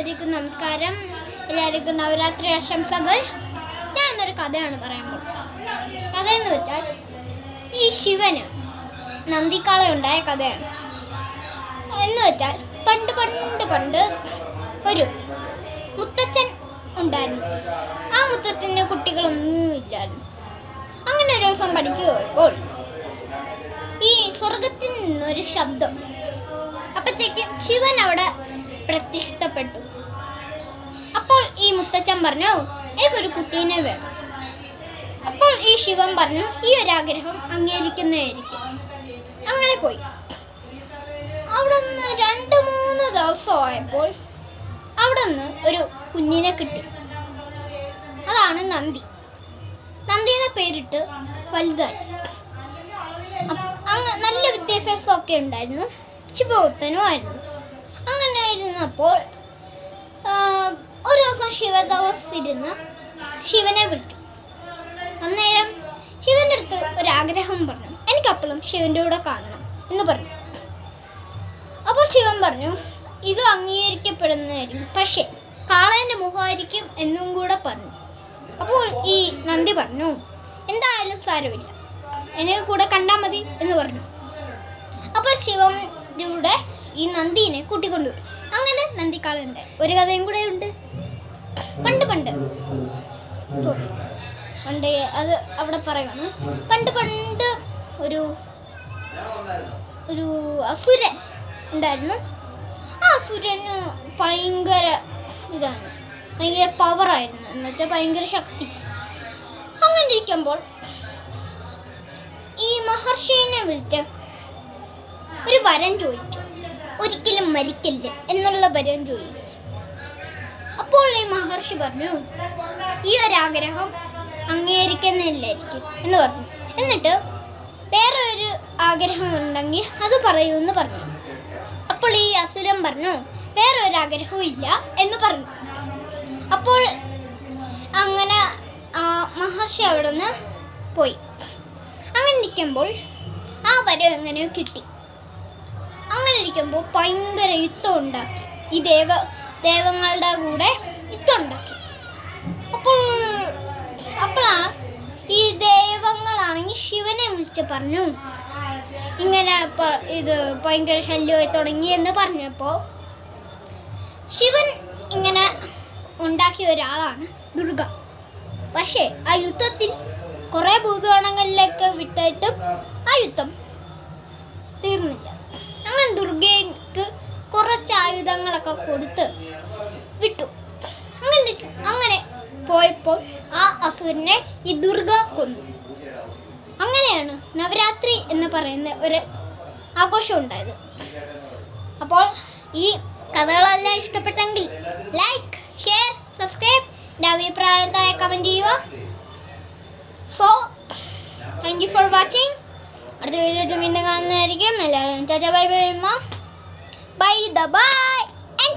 എല്ലാവർക്കും നമസ്കാരം. എല്ലാവർക്കും നവരാത്രി ആശംസകൾ. ഞാൻ കഥയാണ് പറയാൻ പോകുന്നത് കഥയെന്ന് വെച്ചാൽ ഈ ശിവന് നന്ദിക്കാള ഉണ്ടായ കഥയാണ്. എന്ന് വെച്ചാൽ പണ്ട് പണ്ട് പണ്ട് ഒരു മുത്തച്ഛൻ ഉണ്ടായിരുന്നു. ആ മുത്തച്ഛന് കുട്ടികളൊന്നും ഇല്ലായിരുന്നു. അങ്ങനെ ഒരു ദിവസം പഠിച്ചു പോയപ്പോൾ ഈ സ്വർഗത്തിൽ നിന്നൊരു ശബ്ദം. അപ്പോഴത്തേക്കും ശിവൻ അവിടെ പ്രത്യക്ഷപ്പെട്ടു. അപ്പോൾ ഈ മുത്തച്ഛൻ പറഞ്ഞു എനിക്കൊരു കുട്ടീനെ വേണം. അപ്പോൾ ഈ ശിവൻ പറഞ്ഞു ഈ ഒരു ആഗ്രഹം അംഗീകരിക്കുന്നതായിരിക്കും. അങ്ങനെ പോയി. അവിടെ നിന്ന് രണ്ട് മൂന്ന് ദിവസമായപ്പോൾ അവിടെ നിന്ന് ഒരു കുഞ്ഞിനെ കിട്ടി. അതാണ് നന്ദി. നന്ദിനെ പേരിട്ട് വലുതായി. അങ്ങ് നല്ല വിദ്യാഭ്യാസമൊക്കെ ഉണ്ടായിരുന്നു. ശിവഭക്തനും ഇരുന്നപ്പോൾ ഒരു ദിവസം ശിവദവസ് ഇരുന്ന് ശിവനെ വിളിച്ചു. അന്നേരം ശിവന്റെ അടുത്ത് ഒരാഗ്രഹം പറഞ്ഞു. എനിക്കപ്പോഴും ശിവന്റെ കൂടെ കാണണം എന്ന് പറഞ്ഞു. അപ്പോൾ ശിവൻ പറഞ്ഞു ഇത് അംഗീകരിക്കപ്പെടുന്നതായിരിക്കും. പക്ഷേ കാളേന്റെ മുഖമായിരിക്കും എന്നും കൂടെ പറഞ്ഞു. അപ്പോൾ ഈ നന്ദി പറഞ്ഞു എന്തായാലും സാരമില്ല. എന്നെ കൂടെ കണ്ടാൽ മതി എന്ന് പറഞ്ഞു. അപ്പോൾ ശിവന്റെ ഈ നന്ദീനെ കൂട്ടിക്കൊണ്ടുപോയി. അങ്ങനെ നന്ദിക്കാളുണ്ട്. ഒരു കഥയും കൂടെ ഉണ്ട്. പണ്ട് പണ്ട്. പണ്ട് അത് അവിടെ പറയണം പണ്ട് പണ്ട് ഒരു ഒരു അസുരൻ ഉണ്ടായിരുന്നു. ആ അസുരന് ഭയങ്കര ഇതാണ്. ഭയങ്കര പവറായിരുന്നു എന്നുവെച്ചാൽ ഭയങ്കര ശക്തി. അങ്ങനെ ഇരിക്കുമ്പോൾ ഈ മഹർഷിനെ വിളിച്ച് ഒരു വരം ചോദിച്ചു. ഒരിക്കലും മരിക്കില്ല എന്നുള്ള വരം ചോദിച്ചു. അപ്പോൾ ഈ മഹർഷി പറഞ്ഞു ഈ ഒരു ആഗ്രഹം അംഗീകരിക്കുന്നില്ലായിരിക്കും എന്ന് പറഞ്ഞു. എന്നിട്ട് വേറെ ഒരു ആഗ്രഹം ഉണ്ടെങ്കിൽ അത് പറയൂ എന്ന് പറഞ്ഞു. അപ്പോൾ ഈ അസുരം പറഞ്ഞു വേറെ ഒരു ആഗ്രഹവും ഇല്ല എന്ന് പറഞ്ഞു. അപ്പോൾ അങ്ങനെ മഹർഷി അവിടെ നിന്ന് പോയി. അങ്ങനെ ഇരിക്കുമ്പോൾ ആ വരം എങ്ങനെയോ കിട്ടി. അങ്ങനെ ഇരിക്കുമ്പോൾ ഭയങ്കര യുദ്ധം ഉണ്ടാക്കി. ഈ ദേവ ദേവങ്ങളുടെ കൂടെ യുദ്ധം ഉണ്ടാക്കി. അപ്പോൾ അപ്പോളാ ഈ ദേവങ്ങളാണെങ്കിൽ ശിവനെ വിളിച്ച് പറഞ്ഞു. ഇങ്ങനെ ഇത് ഭയങ്കര ശല്യമായി തുടങ്ങി എന്ന് പറഞ്ഞപ്പോൾ ശിവൻ ഇങ്ങനെ ഉണ്ടാക്കിയ ഒരാളാണ് ദുർഗ. പക്ഷേ ആ യുദ്ധത്തിൽ കുറേ ഭൂതഗണങ്ങളിലേക്ക് വിട്ടിട്ടും ആ യുദ്ധം തീർന്നില്ല. ദുർഗയ്ക്ക് കുറച്ച് ആയുധങ്ങളൊക്കെ കൊടുത്ത് വിട്ടു. അങ്ങനെ അങ്ങനെ പോയപ്പോൾ ആ അസുരനെ ഈ ദുർഗ കൊന്നു. അങ്ങനെയാണ് നവരാത്രി എന്ന് പറയുന്ന ഒരു ആഘോഷം ഉണ്ടായത്. അപ്പോൾ ഈ കഥകളെല്ലാം ഇഷ്ടപ്പെട്ടെങ്കിൽ ലൈക്ക് ഷെയർ സബ്സ്ക്രൈബ് എന്റെ അഭിപ്രായം താഴെ കമന്റ് ചെയ്യുക. So thank you for watching അടുത്ത വീഡിയോ കാണുന്നതായിരിക്കും എല്ലാവരും bye bye bye the bye and